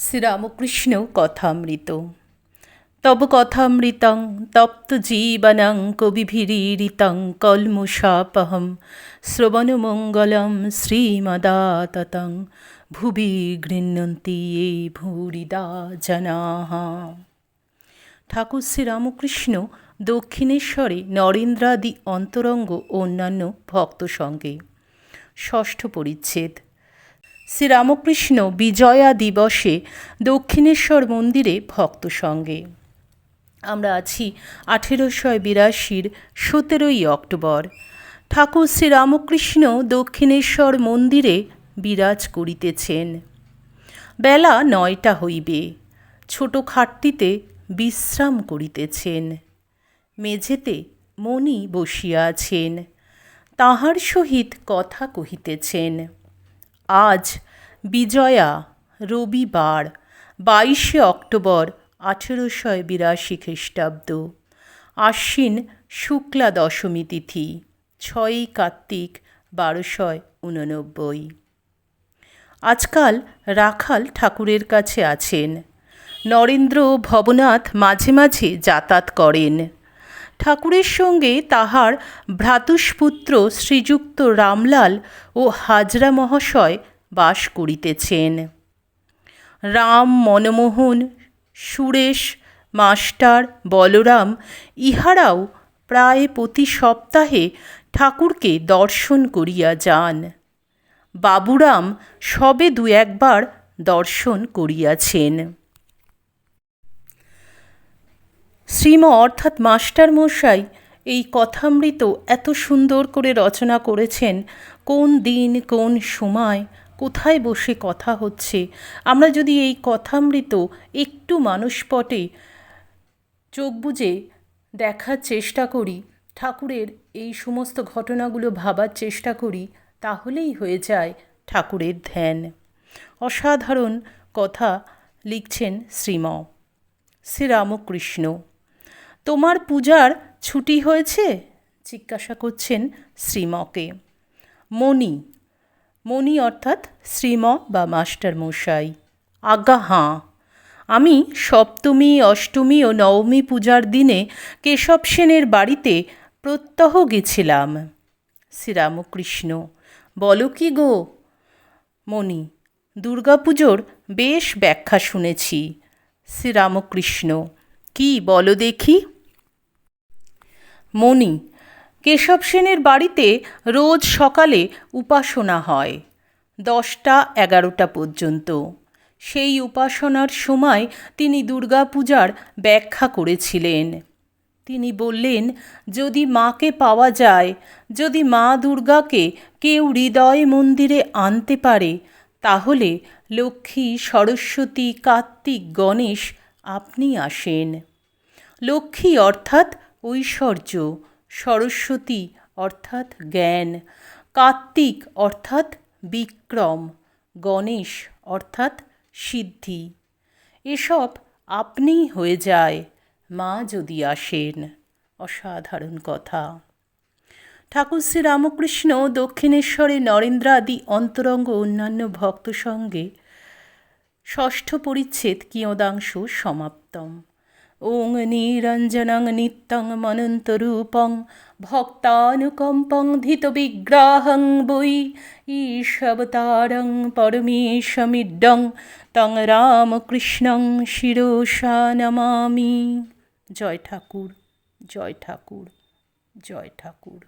শ্রীরামকৃষ্ণ কথামৃত। তব কথামৃতং, তপ্ত জীবনং কবিভিরীরিতং কলমুষাপহম শ্রবণমঙ্গলম শ্রীমদাততং ভুবি গৃহ্ণন্তি এ ভূরিদা জনাঃ ঠাকুর শ্রীরামকৃষ্ণ দক্ষিণেশ্বরে নরেন্দ্রাদি অন্তরঙ্গ অন্যান্য ভক্ত সঙ্গে ষষ্ঠ পরিচ্ছেদ শ্রীরামকৃষ্ণ বিজয়া দিবসে দক্ষিণেশ্বর মন্দিরে ভক্ত সঙ্গে। আমরা আছি আঠেরোশো বিরাশির সতেরোই অক্টোবর। ঠাকুর শ্রীরামকৃষ্ণ দক্ষিণেশ্বর মন্দিরে বিরাজ করিতেছেন। বেলা নয়টা হইবে। ছোট খাটটিতে বিশ্রাম করিতেছেন। মেঝেতে মণি বসিয়া আছেন। তাহার সহিত কথা কহিতেছেন। আজ, বিজয়া, রবিবার, বাইশে অক্টোবর আঠেরোশো বিরাশি খ্রিস্টাব্দ। আশ্বিন শুক্লা দশমী তিথি, ছয়ই কার্তিক বারোশয় উননব্বই। আজকাল রাখাল ঠাকুরের কাছে আছেন। নরেন্দ্র ভবনাথ মাঝে মাঝে যাতায়াত করেন। ঠাকুরের সঙ্গে তাহার ভ্রাতুষ্পুত্র শ্রীযুক্ত রামলাল ও হাজরা মহাশয় বাস করিতেছেন। রাম, মনমোহন, সুরেশ, মাস্টার, বলরাম ইহারাও প্রায় প্রতি সপ্তাহে ঠাকুরকে দর্শন করিয়া যান। বাবুরাম সবে দু একবার দর্শন করিয়াছেন। শ্রীম অর্থাৎ মাস্টার মশাই এই কথামৃত এত সুন্দর করে রচনা করেছেন, কোন দিন, কোন সময়, কোথায় বসে কথা হচ্ছে? আমরা যদি এই কথামৃত একটু মানুষপটে চোখ বুজে দেখার চেষ্টা করি, ঠাকুরের এই সমস্ত ঘটনাগুলো ভাবার চেষ্টা করি, তাহলেই হয়ে যায় ঠাকুরের ধ্যান। অসাধারণ কথা লিখছেন শ্রীম। শ্রীরামকৃষ্ণ। তোমার পূজার ছুটি হয়েছে? জিজ্ঞাসা করছেন শ্রীমকে। মণি। মণি অর্থাৎ শ্রীম বা মাস্টার মশাই। আজ্ঞা হাঁ। আমি সপ্তমী, অষ্টমী ও নবমী পূজার দিনে কেশব সেনের বাড়িতে প্রত্যহ গেছিলাম। শ্রীরামকৃষ্ণ। বলো কি গো? মণি। দুর্গাপুজোর বেশ ব্যাখ্যা শুনেছি। শ্রীরামকৃষ্ণ। কি বলো দেখি? মণি, কেশব সেনের বাড়িতে রোজ সকালে উপাসনা হয়, দশটা এগারোটা পর্যন্ত। সেই উপাসনার সময় তিনি দুর্গাপূজার ব্যাখ্যা করেছিলেন। তিনি বললেন, যদি মাকে পাওয়া যায়, যদি মা দুর্গাকে কেউ হৃদয় মন্দিরে আনতে পারে, তাহলে লক্ষ্মী, সরস্বতী, কার্তিক, গণেশ আপনি আসেন। লক্ষ্মী অর্থাৎ ঐশ্বর্য, সরস্বতী অর্থাৎ জ্ঞান কার্তিক অর্থাৎ বিক্রম, গণেশ অর্থাৎ সিদ্ধি। এসব আপনিই হয়ে যায়, মা যদি আসেন। অসাধারণ কথা। ঠাকুর শ্রী রামকৃষ্ণ দক্ষিণেশ্বরে নরেন্দ্রাদি অন্তরঙ্গ অন্যান্য ভক্ত সঙ্গে ষষ্ঠ পরিচ্ছেদ কিয়দাংশ সমাপ্তম। ওং নিরঞ্জনং নিত্যং মনন্তরূপং ভক্তানুকম্পং ধিতবিগ্রাহং বৈ ঈশবতারং পরমেশমিডং তং রামকৃষ্ণং শিরোষা নমামি জয় ঠাকুর জয় ঠাকুর জয় ঠাকুর